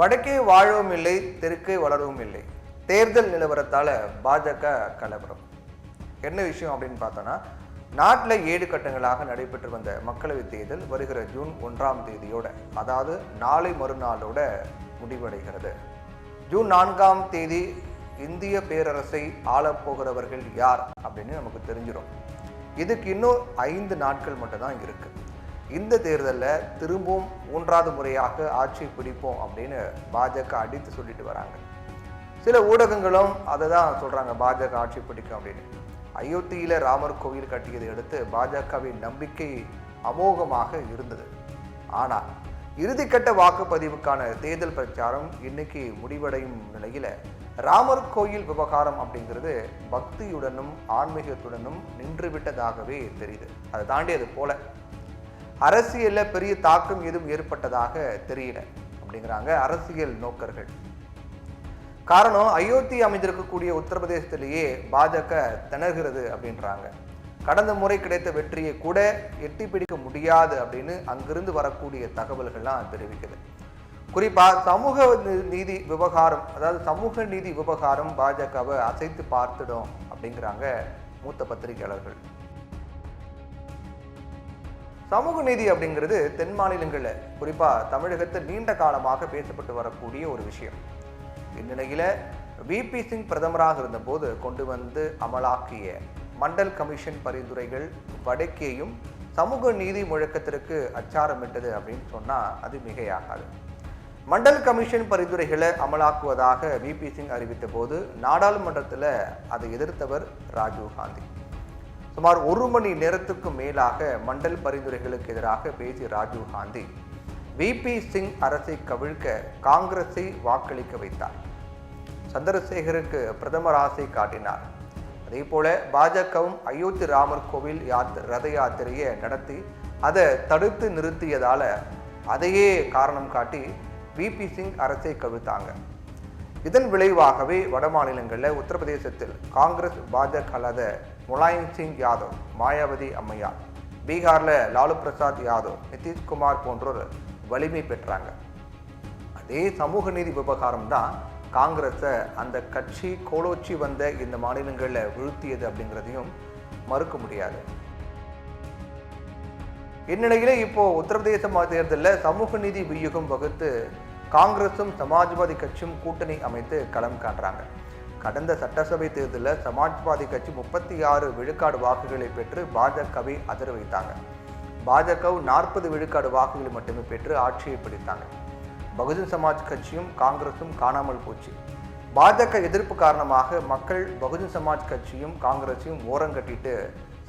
வடக்கே வாழவும் இல்லை தெற்கே வளரவும் இல்லை. தேர்தல் நிலவரத்தால் பாஜக கலவரம். என்ன விஷயம் அப்படின்னு பார்த்தோன்னா நாட்டில் ஏழு கட்டங்களாக நடைபெற்று வந்த மக்களவைத் தேர்தல் வருகிற ஜூன் ஒன்றாம் தேதியோட அதாவது நாளை மறுநாளோட முடிவடைகிறது. ஜூன் நான்காம் தேதி இந்திய பேரரசை ஆளப்போகிறவர்கள் யார் அப்படின்னு நமக்கு தெரிஞ்சிடும் இதுக்கு இன்னும் ஐந்து நாட்கள் மட்டும்தான் இருக்குது இந்த தேர்தலில் திரும்பவும் மூன்றாவது முறையாக ஆட்சி பிடிப்போம் அப்படின்னு பாஜக அடித்து சொல்லிட்டு வராங்க. சில ஊடகங்களும் அதை தான் சொல்கிறாங்க பாஜக ஆட்சி பிடிக்கும் அப்படின்னு. அயோத்தியில் ராமர் கோவில் கட்டியதை அடுத்து பாஜகவின் நம்பிக்கை அமோகமாக இருந்தது. ஆனால் இறுதிக்கட்ட வாக்குப்பதிவுக்கான தேர்தல் பிரச்சாரம் இன்னைக்கு முடிவடையும் நிலையில் ராமர் கோயில் விவகாரம் அப்படிங்கிறது பக்தியுடனும் ஆன்மீகத்துடனும் நின்றுவிட்டதாகவே தெரியுது. அதை தாண்டி அது போல. அரசியலில் பெரிய தாக்கம் எதுவும் ஏற்பட்டதாக தெரியல அப்படிங்கிறாங்க அரசியல் நோக்கர்கள். காரணம் அயோத்தி அமைந்திருக்கக்கூடிய உத்தரப்பிரதேசத்திலேயே பாஜக திணறுகிறது அப்படின்றாங்க. கடந்த முறை கிடைத்த வெற்றியை கூட எட்டி பிடிக்க முடியாது அப்படின்னு அங்கிருந்து வரக்கூடிய தகவல்கள்லாம் தெரிவிக்குது. குறிப்பாக சமூக நீதி விவகாரம் அதாவது சமூக நீதி விவகாரம் பாஜகவை அசைத்து பார்த்துடும் அப்படிங்கிறாங்க மூத்த பத்திரிகையாளர்கள். சமூக நீதி அப்படிங்கிறது தென் மாநிலங்களில் குறிப்பாக தமிழகத்தில் நீண்ட காலமாக பேசப்பட்டு வரக்கூடிய ஒரு விஷயம். இந்நிலையில் விபி சிங் பிரதமராக இருந்தபோது கொண்டு வந்து அமலாக்கிய மண்டல் கமிஷன் பரிந்துரைகள் வடக்கேயும் சமூக நீதி முழக்கத்திற்கு அச்சாரமிட்டது அப்படின்னு சொன்னால் அது மிகையாகாது. மண்டல் கமிஷன் பரிந்துரைகளை அமலாக்குவதாக விபி சிங் அறிவித்த போது நாடாளுமன்றத்தில் அதை எதிர்த்தவர் ராஜீவ் காந்தி. சுமார் ஒரு மணி நேரத்துக்கு மேலாக மண்டல் பரிந்துரைகளுக்கு எதிராக பேசிய ராஜீவ் காந்தி விபி சிங் அரசை கவிழ்க்க காங்கிரஸை வாக்களிக்க வைத்தார். சந்திரசேகருக்கு பிரதமர் ஆசை காட்டினார். அதே போல பாஜகவும் அயோத்தி ராமர் கோவில் யாத் ரத யாத்திரையை நடத்தி அதை தடுத்து நிறுத்தியதால் அதையே காரணம் காட்டி விபி சிங் அரசை கவிழ்த்தாங்க. இதன் விளைவாகவே வட மாநிலங்களில் உத்தரப்பிரதேசத்தில் காங்கிரஸ் பாஜக அல்லாத முலாயம் சிங் யாதவ் மாயாவதி அம்மையார். பீகாரில் லாலு பிரசாத் யாதவ் நிதிஷ்குமார் போன்றோர் வலிமை பெற்றாங்க. அதே சமூக நீதி விவகாரம் தான் காங்கிரஸை அந்த கட்சி கோலோச்சி வந்த இந்த மாநிலங்களில் வீழ்த்தியது அப்படிங்கிறதையும் மறுக்க முடியாது. இந்நிலையில் இப்போ உத்தரப்பிரதேச தேர்தலில் சமூக நீதி வியூகம் வகுத்து காங்கிரஸும் சமாஜ்வாதி கட்சியும் கூட்டணி அமைத்து களம் காண்றாங்க. கடந்த சட்டசபை தேர்தலில் சமாஜ்வாதி கட்சி முப்பத்தி ஆறு விழுக்காடு வாக்குகளை பெற்று பாஜகவை அதிர வைத்தாங்க. பாஜக நாற்பது விழுக்காடு வாக்குகளை மட்டுமே பெற்று ஆட்சியை பிடித்தாங்க. பகுஜன் சமாஜ் கட்சியும் காங்கிரஸும் காணாமல் போச்சு. பாஜக எதிர்ப்பு காரணமாக மக்கள் பகுஜன் சமாஜ் கட்சியும் காங்கிரஸையும் ஓரங்கட்டிட்டு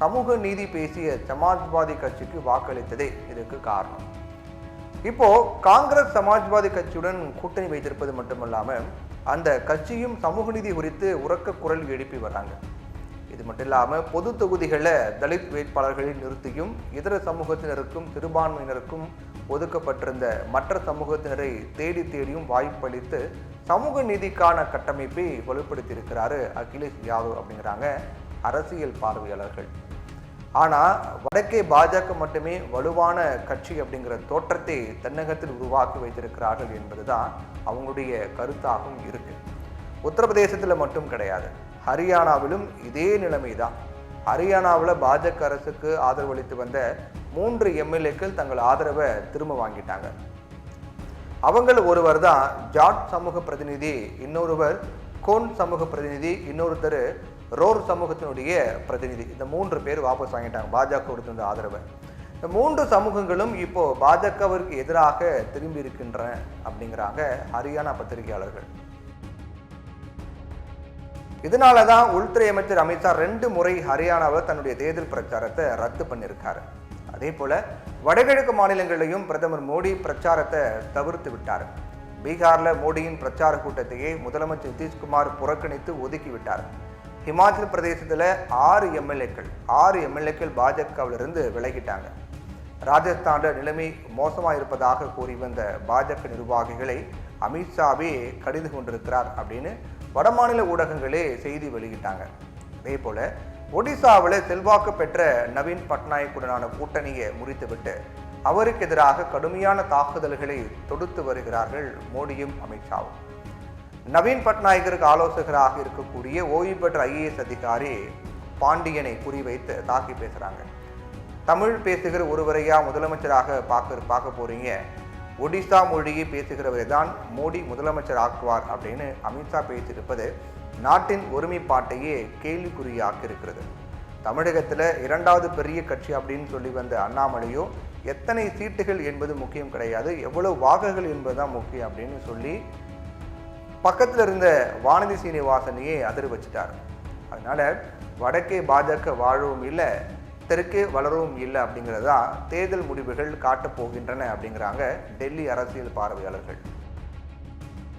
சமூக நீதி பேசிய சமாஜ்வாதி கட்சிக்கு வாக்களித்ததே இதுக்கு காரணம். இப்போ காங்கிரஸ் சமாஜ்வாதி கட்சியுடன் கூட்டணி வைத்திருப்பது மட்டுமல்லாமல் அந்த கட்சியும் சமூக நீதி குறித்து உறக்க குரல் எழுப்பி வராங்க. இது மட்டும் இல்லாமல் பொது தொகுதிகளில் தலித் வேட்பாளர்களை நிறுத்தியும் இதர சமூகத்தினருக்கும் சிறுபான்மையினருக்கும் ஒதுக்கப்பட்டிருந்த மற்ற சமூகத்தினரை தேடி தேடியும் வாய்ப்பளித்து சமூக நீதிக்கான கட்டமைப்பை வலுப்படுத்தியிருக்கிறாரு அகிலேஷ் யாதவ் அப்படிங்கிறாங்க அரசியல் பார்வையாளர்கள். ஆனால் வடக்கே பாஜக மட்டுமே வலுவான கட்சி அப்படிங்கிற தோற்றத்தை தென்னகத்தில் உருவாக்கி வைத்திருக்கிறார்கள் என்பதுதான் அவங்களுடைய கருத்தாகவும் இருக்கு. உத்தரப்பிரதேசத்தில் மட்டும் கிடையாது. ஹரியானாவிலும் இதே நிலைமை தான் ஹரியானாவில் பாஜக அரசுக்கு ஆதரவளித்து வந்த மூன்று எம்எல்ஏக்கள் தங்கள் ஆதரவை திரும்ப வாங்கிட்டாங்க. அவங்கள் ஒருவர் தான் ஜாட் சமூக பிரதிநிதி இன்னொருவர் கோன் சமூக பிரதிநிதி இன்னொருத்தர் ரோர் சமூகத்தினுடைய பிரதிநிதி. இந்த மூன்று பேர் வாபஸ் வாங்கிட்டாங்க. பாஜக கொடுத்திருந்த ஆதரவை. இந்த மூன்று சமூகங்களும் இப்போ பாஜகவிற்கு எதிராக திரும்பி இருக்கின்றன அப்படிங்கிறாங்க ஹரியானா பத்திரிகையாளர்கள். இதனால தான் உள்துறை அமைச்சர் அமித்ஷா ரெண்டு முறை ஹரியானாவில் தன்னுடைய தேர்தல் பிரச்சாரத்தை ரத்து பண்ணியிருக்காரு. அதே போல வடகிழக்கு மாநிலங்களிலையும் பிரதமர் மோடி பிரச்சாரத்தை தவிர்த்து விட்டார். பீகாரில் மோடியின் பிரச்சார கூட்டத்தையே முதலமைச்சர் நிதிஷ்குமார் புறக்கணித்து ஒதுக்கி விட்டார். ஹிமாச்சல பிரதேசத்தில் ஆறு எம்எல்ஏக்கள் ஆறு எம்எல்ஏக்கள் பாஜகவிலிருந்து விலகிட்டாங்க. ராஜஸ்தானில் நிலைமை மோசமாக இருப்பதாக கூறி வந்த பாஜக நிர்வாகிகளை அமித்ஷாவே கடிந்து கொண்டிருக்கிறார் அப்படின்னு வடமாநில ஊடகங்களே செய்தி வெளியிட்டாங்க. அதே போல் ஒடிசாவில் செல்வாக்கு பெற்ற நவீன் பட்நாயக்குடனான கூட்டணியை முறித்துவிட்டு அவருக்கு எதிராக கடுமையான தாக்குதல்களை தொடுத்து வருகிறார்கள் மோடியும் அமித்ஷாவும் நவீன் பட்நாயகருக்கு ஆலோசகராக இருக்கக்கூடிய ஓய்வு பெற்ற ஐஏஎஸ் அதிகாரி பாண்டியனை குறிவைத்து தாக்கி பேசுகிறாங்க தமிழ் பேசுகிற ஒருவரையா முதலமைச்சராக பார்க்க பார்க்க போறீங்க. ஒடிசா மொழியை பேசுகிறவரை தான் மோடி முதலமைச்சர் ஆக்குவார் அப்படின்னு அமித்ஷா பேசியிருப்பது நாட்டின் ஒருமைப்பாட்டையே கேள்விக்குறியாக்கி இருக்கிறது தமிழகத்தில் இரண்டாவது பெரிய கட்சி அப்படின்னு சொல்லி வந்த அண்ணாமலையோ எத்தனை சீட்டுகள் என்பது முக்கியம் கிடையாது எவ்வளவு வாக்குகள் என்பது தான் முக்கியம் அப்படின்னு சொல்லி பக்கத்தில் இருந்த வானதி சீனிவாசனையே அதிர வச்சுட்டார். அதனால் வடக்கே பாஜக வாழவும் இல்லை தெற்கே வளரவும் இல்லை அப்படிங்கிறதா தேர்தல் முடிவுகள் காட்டப் போகின்றன அப்படிங்கிறாங்க டெல்லி அரசியல் பார்வையாளர்கள்.